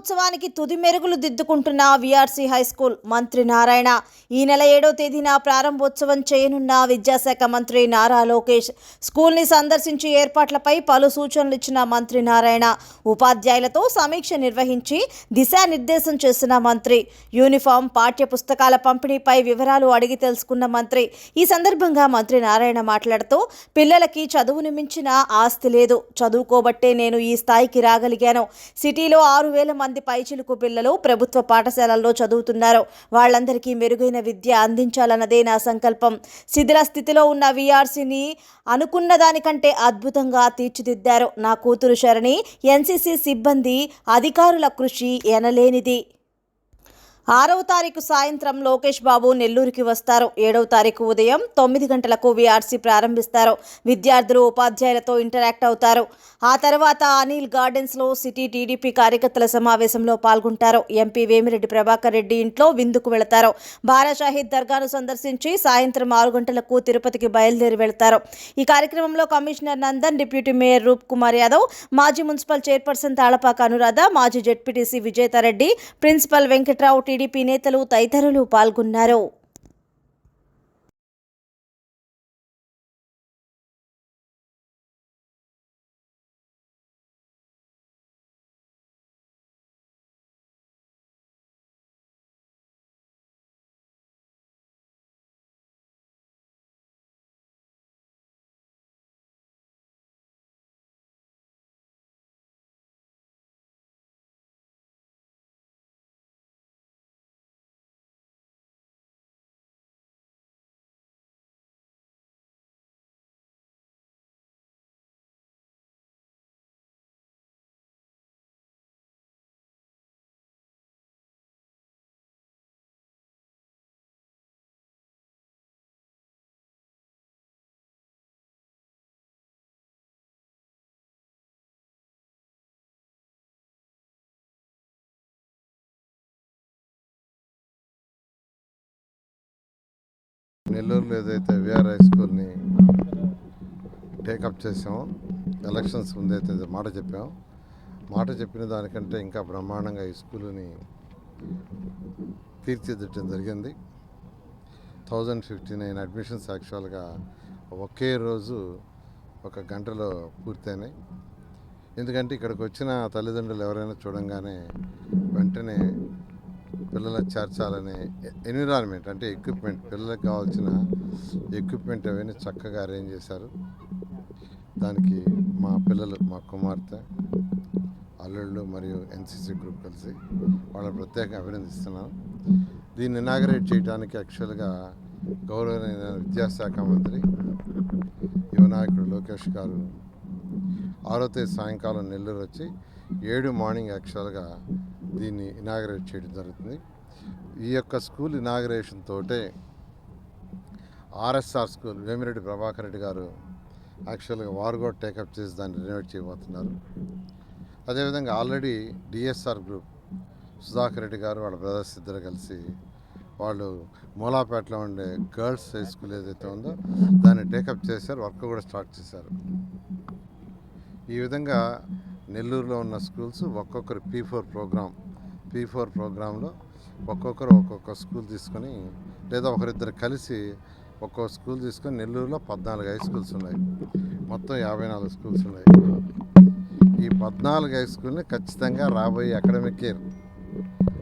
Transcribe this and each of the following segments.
ప్రారంభోత్సవానికి తుది మెరుగులు దిద్దుకుంటున్న విఆర్సీ హై స్కూల్ మంత్రి నారాయణ ఈ నెల ఏడో తేదీన ప్రారంభోత్సవం చేయనున్న విద్యాశాఖ మంత్రి నారా లోకేష్. స్కూల్ని సందర్శించి ఏర్పాట్లపై పలు సూచనలు ఇచ్చిన మంత్రి నారాయణ ఉపాధ్యాయులతో సమీక్ష నిర్వహించి దిశానిర్దేశం చేసిన మంత్రి. యూనిఫామ్ పాఠ్య పుస్తకాల పంపిణీపై వివరాలు అడిగి తెలుసుకున్న మంత్రి. ఈ సందర్భంగా మంత్రి నారాయణ మాట్లాడుతూ పిల్లలకి చదువును మించిన ఆస్తి లేదు. చదువుకోబట్టే నేను ఈ స్థాయికి రాగలిగాను. సిటీలో ఆరు వేల మంది పైచిలుకు పిల్లలు ప్రభుత్వ పాఠశాలల్లో చదువుతున్నారు. వాళ్ళందరికీ మెరుగైన విద్య అందించాలన్నదే నా సంకల్పం. శిథిల స్థితిలో ఉన్న వీఆర్సీని అనుకున్న దానికంటే అద్భుతంగా తీర్చిదిద్దారు నా కూతురు శరణి. ఎన్సీసీ సిబ్బంది అధికారుల కృషి ఎనలేనిది. ఆరవ తారీఖు సాయంత్రం లోకేష్ బాబు నెల్లూరుకి వస్తారు. ఏడవ తారీఖు ఉదయం తొమ్మిది గంటలకు వీఆర్సీ ప్రారంభిస్తారు. విద్యార్థులు ఉపాధ్యాయులతో ఇంటరాక్ట్ అవుతారు. ఆ తర్వాత అనిల్ గార్డెన్స్లో సిటీ టీడీపీ కార్యకర్తల సమావేశంలో పాల్గొంటారు. ఎంపీ వేమిరెడ్డి ప్రభాకర్ రెడ్డి ఇంట్లో విందుకు వెళతారు. బారాషాహిద్ దర్గాను సందర్శించి సాయంత్రం ఆరు గంటలకు తిరుపతికి బయలుదేరి వెళతారు. ఈ కార్యక్రమంలో commissioner Nandan deputy mayor Roop Kumar Yadav మాజీ మున్సిపల్ చైర్పర్సన్ తాళపాక అనురాధ మాజీ ZPTC Vijethareddy principal Venkatrao TDP నేతలు తదితరులు పాల్గొన్నారు. నెల్లూరులో ఏదైతే విఆర్ హై స్కూల్ని టేకప్ చేసాము ఎలక్షన్స్ ముందైతే మాట చెప్పాం. మాట చెప్పిన దానికంటే ఇంకా బ్రహ్మాండంగా ఈ స్కూల్ని తీర్చిదిద్దడం జరిగింది. థౌజండ్ ఫిఫ్టీ నైన్ అడ్మిషన్స్ యాక్చువల్గా ఒకే రోజు ఒక గంటలో పూర్తయినాయి. ఎందుకంటే ఇక్కడికి వచ్చిన తల్లిదండ్రులు ఎవరైనా చూడంగానే వెంటనే పిల్లలకు చేర్చాలనే ఎన్విరాన్మెంట్ అంటే ఎక్విప్మెంట్. పిల్లలకు కావాల్సిన ఎక్విప్మెంట్ అవన్నీ చక్కగా అరేంజ్ చేశారు. దానికి మా పిల్లలు మా కుమార్తె అల్లుళ్ళు మరియు ఎన్సీసీ గ్రూప్ కలిసి వాళ్ళని ప్రత్యేకంగా అభినందిస్తున్నాను దీన్ని ఇనాగరేట్ చేయడానికి యాక్చువల్గా గౌరవనీయ విద్యాశాఖ మంత్రి యువనాయకుడు లోకేష్ గారు ఆరో తేదీ సాయంకాలం నెల్లూరు వచ్చి ఏడు మార్నింగ్ యాక్చువల్గా దీన్ని ఇనాగరేట్ చేయడం జరుగుతుంది. ఈ యొక్క స్కూల్ ఇనాగరేషన్ తోటే ఆర్ఎస్ఆర్ స్కూల్ వేమిరెడ్డి ప్రభాకర్ రెడ్డి గారు యాక్చువల్గా వారు కూడా టేకప్ చేసి దాన్ని రినోవేట్ చేయబోతున్నారు. అదేవిధంగా already DSR group Sudhakar Reddy గారు వాళ్ళ బ్రదర్స్ ఇద్దరు కలిసి వాళ్ళు మూలాపేటలో ఉండే గర్ల్స్ హై స్కూల్ ఏదైతే ఉందో దాన్ని టేకప్ చేశారు వర్క్ కూడా స్టార్ట్ చేశారు. ఈ విధంగా నెల్లూరులో ఉన్న స్కూల్స్ ఒక్కొక్కరు P four program P four ప్రోగ్రాంలో ఒక్కొక్కరు ఒక్కొక్క స్కూల్ తీసుకొని లేదా ఒకరిద్దరు కలిసి ఒక్కో స్కూల్ తీసుకొని నెల్లూరులో పద్నాలుగు హై స్కూల్స్ ఉన్నాయి. మొత్తం యాభై నాలుగు స్కూల్స్ ఉన్నాయి. ఈ పద్నాలుగు హై స్కూల్ని ఖచ్చితంగా రాబోయే అకాడమిక్ ఇయర్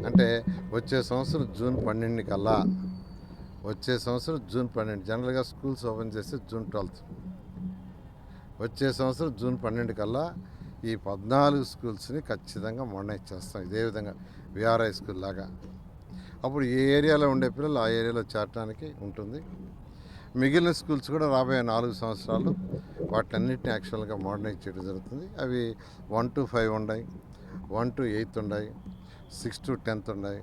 అంటే వచ్చే సంవత్సరం జూన్ పన్నెండు కల్లా వచ్చే సంవత్సరం జూన్ పన్నెండు జనరల్గా స్కూల్స్ ఓపెన్ చేస్తే జూన్ ట్వెల్త్. వచ్చే సంవత్సరం జూన్ పన్నెండు కల్లా ఈ పద్నాలుగు స్కూల్స్ని ఖచ్చితంగా మొన్న చేస్తాం. ఇదే విధంగా విఆర్ఐ స్కూల్ లాగా. అప్పుడు ఏ ఏరియాలో ఉండే పిల్లలు ఆ ఏరియాలో చేరడానికి ఉంటుంది. మిగిలిన స్కూల్స్ కూడా రాబోయే నాలుగు సంవత్సరాలు వాటన్నిటిని యాక్చువల్గా మోడర్నైజ్ చేయడం జరుగుతుంది. అవి వన్ టు ఫైవ్ ఉన్నాయి వన్ టు ఎయిత్ ఉన్నాయి సిక్స్ టు టెన్త్ ఉన్నాయి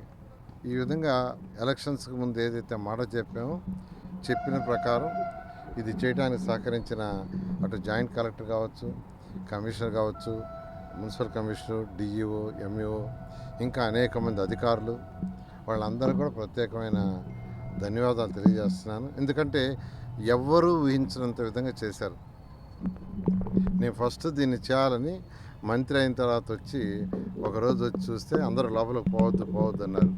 ఈ విధంగా ఎలక్షన్స్కి ముందు ఏదైతే మాట చెప్పామో చెప్పిన ప్రకారం ఇది చేయడానికి సహకరించిన అటు జాయింట్ కలెక్టర్ కావచ్చు కమిషనర్ కావచ్చు మున్సిపల్ కమిషనర్ డిఈఓ ఎంఈఓ ఇంకా అనేక మంది అధికారులు వాళ్ళందరూ కూడా ప్రత్యేకమైన ధన్యవాదాలు తెలియజేస్తున్నాను. ఎందుకంటే ఎవ్వరూ ఊహించినంత విధంగా చేశారు. నేను ఫస్ట్ దీన్ని చేయాలని మంత్రి అయిన తర్వాత వచ్చి ఒకరోజు వచ్చి చూస్తే అందరూ లోపలికి పోవద్దు పోవద్దు అన్నారు.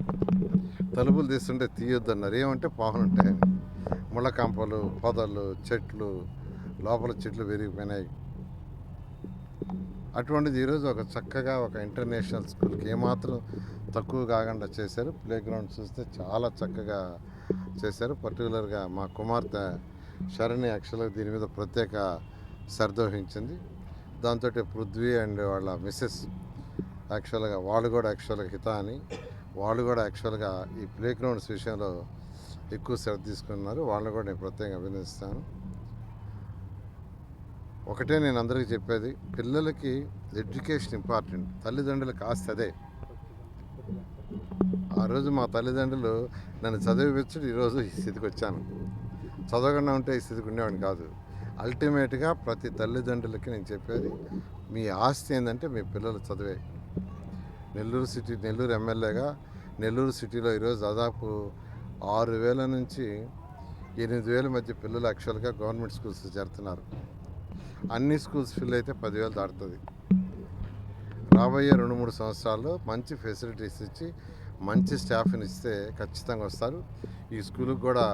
తలుపులు తీస్తుంటే తీయొద్దు అన్నారు ఏమంటే పావులు ఉంటాయని ముళ్ళ కంపలు పొదలు చెట్లు లోపల చెట్లు పెరిగిపోయినాయి అటువంటిది ఈరోజు ఒక చక్కగా ఒక ఇంటర్నేషనల్ స్కూల్కి ఏమాత్రం తక్కువ కాకుండా చేశారు. ప్లే గ్రౌండ్ చూస్తే చాలా చక్కగా చేశారు. పర్టికులర్గా మా కుమార్తె శరణి యాక్చువల్గా దీని మీద ప్రత్యేక శ్రద్ధ వహించింది. దాంతో పృథ్వీ అండ్ వాళ్ళ మిస్సెస్ యాక్చువల్గా వాళ్ళు కూడా యాక్చువల్గా హిత అని వాళ్ళు కూడా యాక్చువల్గా ఈ ప్లే గ్రౌండ్స్ విషయంలో ఎక్కువ శ్రద్ధ తీసుకున్నారు. వాళ్ళని కూడా నేను ప్రత్యేకంగా అభినందిస్తాను. ఒకటే నేను అందరికీ చెప్పేది పిల్లలకి ఎడ్యుకేషన్ ఇంపార్టెంట్ తల్లిదండ్రులకు ఆస్తి అదే. ఆ రోజు మా తల్లిదండ్రులు నన్ను చదివించడం ఈరోజు ఈ స్థితికి వచ్చాను. చదవకుండా ఉంటే ఈ స్థితికి ఉండేవాడిని కాదు. అల్టిమేట్గా ప్రతి తల్లిదండ్రులకి నేను చెప్పేది మీ ఆస్తి ఏంటంటే మీ పిల్లలు చదివే. నెల్లూరు సిటీ నెల్లూరు ఎమ్మెల్యేగా నెల్లూరు సిటీలో ఈరోజు దాదాపు ఆరు వేల నుంచి ఎనిమిది వేల మధ్య పిల్లలు యాక్చువల్గా గవర్నమెంట్ స్కూల్స్ చేరుతున్నారు. అన్ని స్కూల్స్ ఫిల్ అయితే పదివేలు దాటుతుంది. రాబోయే రెండు మూడు సంవత్సరాల్లో మంచి ఫెసిలిటీస్ ఇచ్చి మంచి స్టాఫ్ని ఇస్తే ఖచ్చితంగా వస్తారు. ఈ స్కూల్కి కూడా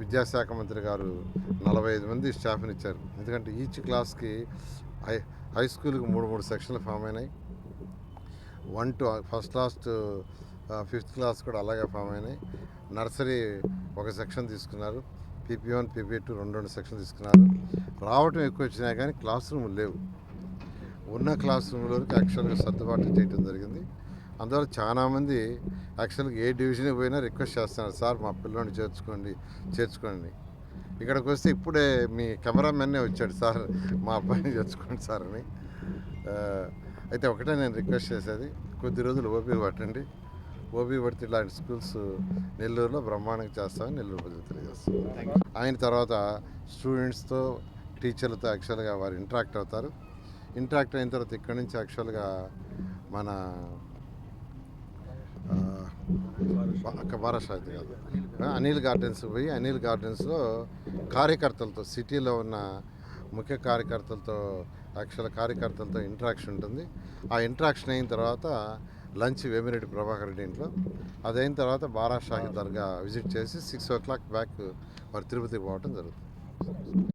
విద్యాశాఖ మంత్రి గారు నలభై ఐదు మంది స్టాఫ్ని ఇచ్చారు. ఎందుకంటే ఈచ్ క్లాస్కి హై హై స్కూల్కి మూడు మూడు సెక్షన్లు ఫామ్ అయినాయి. One to first class to fifth class కూడా అలాగే ఫామ్ అయినాయి. నర్సరీ ఒక సెక్షన్ తీసుకున్నారు. పీపీ వన్ పీపీ టూ రెండు రెండు సెక్షన్ తీసుకున్నారు. రావటం ఎక్కువ వచ్చినా కానీ క్లాస్ రూమ్ లేవు. ఉన్న క్లాస్ రూమ్లోకి యాక్చువల్గా సర్దుబాటు చేయడం జరిగింది. అందువల్ల చాలామంది యాక్చువల్గా ఏ డివిజన్కి పోయినా రిక్వెస్ట్ చేస్తున్నారు. సార్ మా పిల్లోని చేర్చుకోండి చేర్చుకోండి. ఇక్కడికి వస్తే ఇప్పుడే మీ కెమెరామెన్నే వచ్చాడు. సార్ మా అబ్బాయిని చేర్చుకోండి సార్ అని. అయితే ఒకటే నేను రిక్వెస్ట్ చేసేది. కొద్ది రోజులు ఓపీ పట్టండి. ఓపీ పడితే ఇలాంటి స్కూల్స్ నెల్లూరులో బ్రహ్మాండంగా చేస్తామని నెల్లూరు ప్రజలు తెలియజేస్తాం ఆయన తర్వాత స్టూడెంట్స్తో టీచర్లతో యాక్చువల్గా వారు ఇంటరాక్ట్ అవుతారు. ఇంటరాక్ట్ అయిన తర్వాత ఇక్కడి నుంచి యాక్చువల్గా మన బారాషాహిద్ కాదు. అనిల్ గార్డెన్స్ పోయి అనిల్ గార్డెన్స్లో కార్యకర్తలతో సిటీలో ఉన్న ముఖ్య కార్యకర్తలతో యాక్చువల్ కార్యకర్తలతో ఇంటరాక్షన్ ఉంటుంది. ఆ ఇంటరాక్షన్ అయిన తర్వాత లంచ్ వేమిరెడ్డి ప్రభాకర్ రెడ్డి ఇంట్లో. అదైన తర్వాత బారా షాహిద్ దర్గా విజిట్ చేసి సిక్స్ ఓ క్లాక్ బ్యాక్ వారు తిరుపతికి పోవటం జరుగుతుంది.